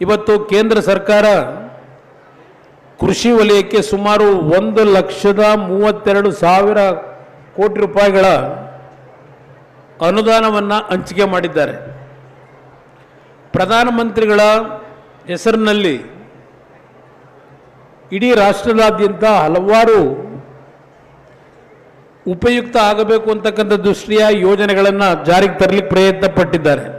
ಇವತ್ತು ಕೇಂದ್ರ ಸರ್ಕಾರ ಕೃಷಿ ವಲಯಕ್ಕೆ ಸುಮಾರು ಒಂದು ಲಕ್ಷದ ಮೂವತ್ತೆರಡು ಸಾವಿರ ಕೋಟಿ ರೂಪಾಯಿಗಳ ಅನುದಾನವನ್ನು ಹಂಚಿಕೆ ಮಾಡಿದ್ದಾರೆ. ಪ್ರಧಾನಮಂತ್ರಿಗಳ ಹೆಸರಿನಲ್ಲಿ ಇಡೀ ರಾಷ್ಟ್ರದಾದ್ಯಂತ ಹಲವಾರು ಉಪಯುಕ್ತ ಆಗಬೇಕು ಅಂತಕ್ಕಂಥ ದೃಷ್ಟಿಯ ಯೋಜನೆಗಳನ್ನು ಜಾರಿಗೆ ತರಲಿಕ್ಕೆ ಪ್ರಯತ್ನ ಪಟ್ಟಿದ್ದಾರೆ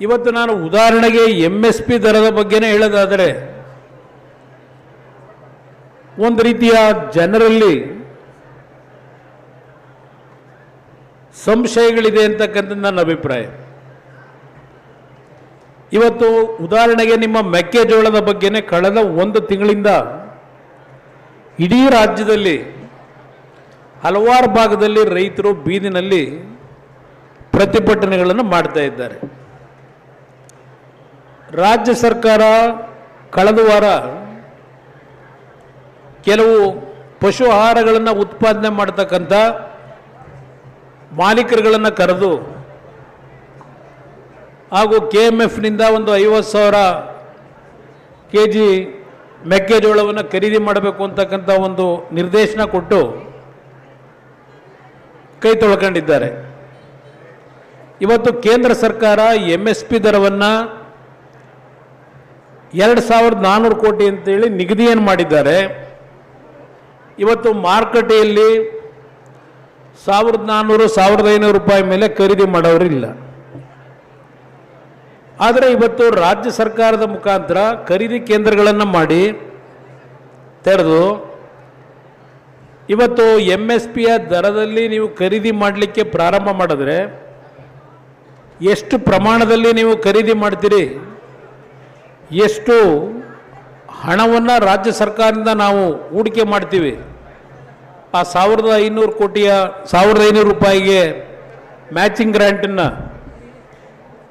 ಇವತ್ತು ನಾನು ಉದಾಹರಣೆಗೆ ಎಂ ಎಸ್ ಪಿ ದರದ ಬಗ್ಗೆನೇ ಹೇಳೋದಾದರೆ, ಒಂದು ರೀತಿಯ ಜನರಲ್ಲಿ ಸಂಶಯಗಳಿದೆ ಅಂತಕ್ಕಂಥ ನನ್ನ ಅಭಿಪ್ರಾಯ. ಇವತ್ತು ಉದಾಹರಣೆಗೆ ನಿಮ್ಮ ಮೆಕ್ಕೆಜೋಳದ ಬಗ್ಗೆನೇ ಕಳೆದ ಒಂದು ತಿಂಗಳಿಂದ ಇಡೀ ರಾಜ್ಯದಲ್ಲಿ ಹಲವಾರು ಭಾಗದಲ್ಲಿ ರೈತರು ಬೀದಿನಲ್ಲಿ ಪ್ರತಿಭಟನೆಗಳನ್ನು ಮಾಡ್ತಾ ಇದ್ದಾರೆ. ರಾಜ್ಯ ಸರ್ಕಾರ ಕಳೆದ ವಾರ ಕೆಲವು ಪಶು ಆಹಾರಗಳನ್ನು ಉತ್ಪಾದನೆ ಮಾಡತಕ್ಕಂಥ ಮಾಲೀಕರುಗಳನ್ನು ಕರೆದು ಹಾಗೂ ಕೆ ಎಂ ಎಫ್ನಿಂದ ಒಂದು ಐವತ್ತು ಸಾವಿರ ಕೆ ಜಿ ಮೆಕ್ಕೆಜೋಳವನ್ನು ಖರೀದಿ ಮಾಡಬೇಕು ಅಂತಕ್ಕಂಥ ಒಂದು ನಿರ್ದೇಶನ ಕೊಟ್ಟು ಕೈ ತೊಳ್ಕೊಂಡಿದ್ದಾರೆ. ಇವತ್ತು ಕೇಂದ್ರ ಸರ್ಕಾರ ಎಂ ಎಸ್ ಪಿ ದರವನ್ನು ಎರಡು ಸಾವಿರದ ನಾನ್ನೂರು ಕೋಟಿ ಅಂತೇಳಿ ನಿಗದಿಯನ್ನು ಮಾಡಿದ್ದಾರೆ. ಇವತ್ತು ಮಾರುಕಟ್ಟೆಯಲ್ಲಿ ಸಾವಿರದ ನಾನ್ನೂರು ಸಾವಿರದ ಐನೂರು ರೂಪಾಯಿ ಮೇಲೆ ಖರೀದಿ ಮಾಡೋರಿಲ್ಲ ಆದರೆ ಇವತ್ತು ರಾಜ್ಯ ಸರ್ಕಾರದ ಮುಖಾಂತರ ಖರೀದಿ ಕೇಂದ್ರಗಳನ್ನು ಮಾಡಿ ತೆರೆದು, ಇವತ್ತು ಎಂ ಎಸ್ ಪಿಯ ದರದಲ್ಲಿ ನೀವು ಖರೀದಿ ಮಾಡಲಿಕ್ಕೆ ಪ್ರಾರಂಭ ಮಾಡಿದ್ರೆ ಎಷ್ಟು ಪ್ರಮಾಣದಲ್ಲಿ ನೀವು ಖರೀದಿ ಮಾಡ್ತೀರಿ? ಎಷ್ಟು ಹಣವನ್ನು ರಾಜ್ಯ ಸರ್ಕಾರದಿಂದ ನಾವು ಹೂಡಿಕೆ ಮಾಡ್ತೀವಿ. ಆ ಸಾವಿರದ ಐನೂರು ಕೋಟಿಯ, ಸಾವಿರದ ಐನೂರು ರೂಪಾಯಿಗೆ ಮ್ಯಾಚಿಂಗ್ ಗ್ರ್ಯಾಂಟನ್ನು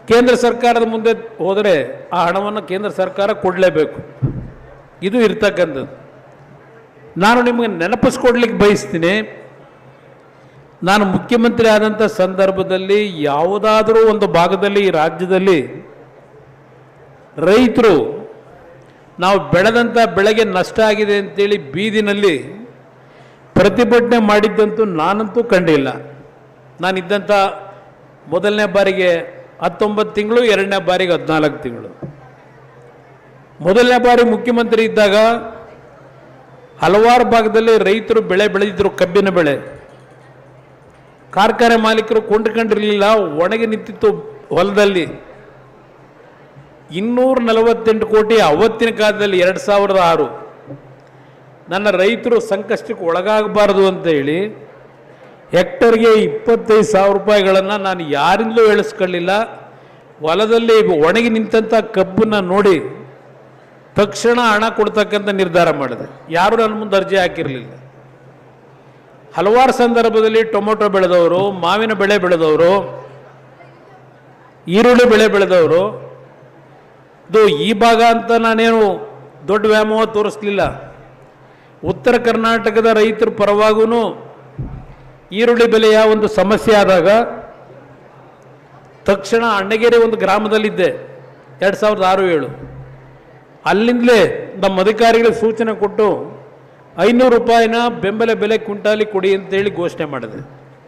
ಕೇಂದ್ರ ಸರ್ಕಾರದ ಮುಂದೆ ಹೋದರೆ ಆ ಹಣವನ್ನು ಕೇಂದ್ರ ಸರ್ಕಾರ ಕೊಡಲೇಬೇಕು. ಇದು ಇರ್ತಕ್ಕಂಥದ್ದು. ನಾನು ನಿಮಗೆ ನೆನಪಿಸ್ಕೊಡ್ಲಿಕ್ಕೆ ಬಯಸ್ತೀನಿ. ನಾನು ಮುಖ್ಯಮಂತ್ರಿ ಆದಂಥ ಸಂದರ್ಭದಲ್ಲಿ ಯಾವುದಾದರೂ ಒಂದು ಭಾಗದಲ್ಲಿ ಈ ರಾಜ್ಯದಲ್ಲಿ ರೈತರು, ನಾವು ಬೆಳೆದಂಥ ಬೆಳೆಗೆ ನಷ್ಟ ಆಗಿದೆ ಅಂತೇಳಿ ಬೀದಿನಲ್ಲಿ ಪ್ರತಿಭಟನೆ ಮಾಡಿದ್ದಂತೂ ನಾನಂತೂ ಕಂಡಿಲ್ಲ ನಾನಿದ್ದಂಥ ಮೊದಲನೇ ಬಾರಿಗೆ ಹತ್ತೊಂಬತ್ತು ತಿಂಗಳು, ಎರಡನೇ ಬಾರಿಗೆ ಹದಿನಾಲ್ಕು ತಿಂಗಳು. ಮೊದಲನೇ ಬಾರಿ ಮುಖ್ಯಮಂತ್ರಿ ಇದ್ದಾಗ ಹಲವಾರು ಭಾಗದಲ್ಲಿ ರೈತರು ಬೆಳೆ ಬೆಳೆದಿದ್ದರು ಕಬ್ಬಿನ ಬೆಳೆ. ಕಾರ್ಖಾನೆ ಮಾಲೀಕರು ಕೊಂಡ್ಕೊಂಡಿರಲಿಲ್ಲ, ಒಣಗಿ ನಿಂತಿತ್ತು ಹೊಲದಲ್ಲಿ. ಇನ್ನೂರ ನಲವತ್ತೆಂಟು ಕೋಟಿ ಅವತ್ತಿನ ಕಾಲದಲ್ಲಿ ಎರಡು ಸಾವಿರದ ಆರು. ನನ್ನ ರೈತರು ಸಂಕಷ್ಟಕ್ಕೆ ಒಳಗಾಗಬಾರದು ಅಂತ ಹೇಳಿ ಹೆಕ್ಟರ್ಗೆ ಇಪ್ಪತ್ತೈದು ಸಾವಿರ ರೂಪಾಯಿಗಳನ್ನು ನಾನು ಯಾರಿಂದಲೂ ಎಳಿಸ್ಕೊಳ್ಳಿಲ್ಲ ಹೊಲದಲ್ಲಿ ಒಣಗಿ ನಿಂತಂಥ ಕಬ್ಬನ್ನು ನೋಡಿ ತಕ್ಷಣ ಹಣ ಕೊಡ್ತಕ್ಕಂಥ ನಿರ್ಧಾರ ಮಾಡಿದೆ. ಯಾರು ನನ್ನ ಮುಂದೆ ಅರ್ಜಿ ಹಾಕಿರಲಿಲ್ಲ. ಹಲವಾರು ಸಂದರ್ಭದಲ್ಲಿ ಟೊಮೊಟೊ ಬೆಳೆದವರು, ಮಾವಿನ ಬೆಳೆ ಬೆಳೆದವರು, ಈರುಳ್ಳಿ ಬೆಳೆ ಬೆಳೆದವರು ಇದು ಈ ಭಾಗ ಅಂತ ನಾನೇನು ದೊಡ್ಡ ವ್ಯಾಮೋಹ ತೋರಿಸ್ಲಿಲ್ಲ. ಉತ್ತರ ಕರ್ನಾಟಕದ ರೈತರ ಪರವಾಗೂ ಈರುಳ್ಳಿ ಬೆಲೆಯ ಒಂದು ಸಮಸ್ಯೆ ಆದಾಗ ತಕ್ಷಣ ಅಣ್ಣಗೆರೆ ಒಂದು ಗ್ರಾಮದಲ್ಲಿದ್ದೆ, ಎರಡು ಸಾವಿರದ ಆರು ಏಳು. ಅಲ್ಲಿಂದಲೇ ನಮ್ಮ ಅಧಿಕಾರಿಗಳಿಗೆ ಸೂಚನೆ ಕೊಟ್ಟು ಐನೂರು ರೂಪಾಯಿನ ಬೆಂಬಲ ಬೆಲೆ ಕುಂಟಾಲಿ ಕೊಡಿ ಅಂತೇಳಿ ಘೋಷಣೆ ಮಾಡಿದೆ.